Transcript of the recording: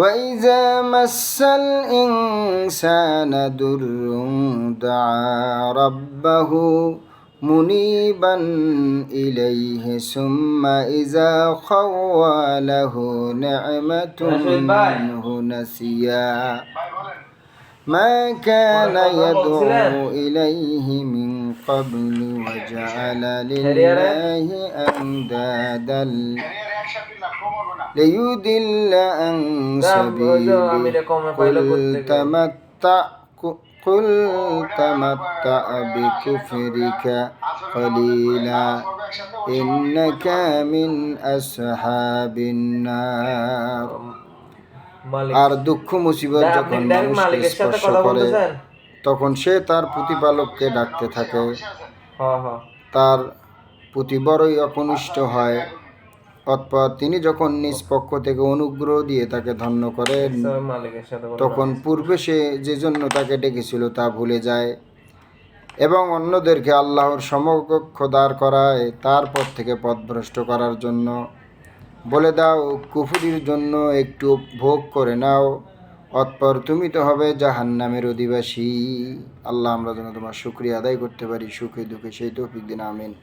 وإذا مس الإنسان در دعا ربه منيبا إليه ثم إذا خوله نعمة منه نسيا. ما كان يدعو إليه من قبل وجعل لله أندادا. ليضل عن سبيله قل تمتع قل تمتع بكفرك قليلا إنك من أصحاب النار মালিক আর দুঃখ মুসিবত না, যখন আপনি ডাইরেক্ট মানুষকে মালিকের সাথে স্পর্শ কথা করে বলতেছেন তখন সে তার প্রতিপালককে ডাকতে থাকে হ হ তার প্রতি বড়ই অকনিষ্ঠ হয় অতপর তিনি যখন নিজ পক্ষ থেকে অনুগ্রহ দিয়ে তাকে ধন্য করেন তখন পূর্বে সে যে জন্য তাকে ডেকেছিল তা ভুলে যায় এবং অন্যদেরকে আল্লাহর সমকক্ষ দাঁড় করায় তারপর থেকে পথভ্রষ্ট করার জন্য। বলে দাও কুফুরির জন্য একটু ভোগ করে নাও অতপর তুমি তো হবে জাহান্নামের অধিবাসী। আল্লাহ আমরা যেন তোমার শুক্রিয়া আদায় করতে পারি সুখে দুঃখে সেই তৌফিক দিন আমিন।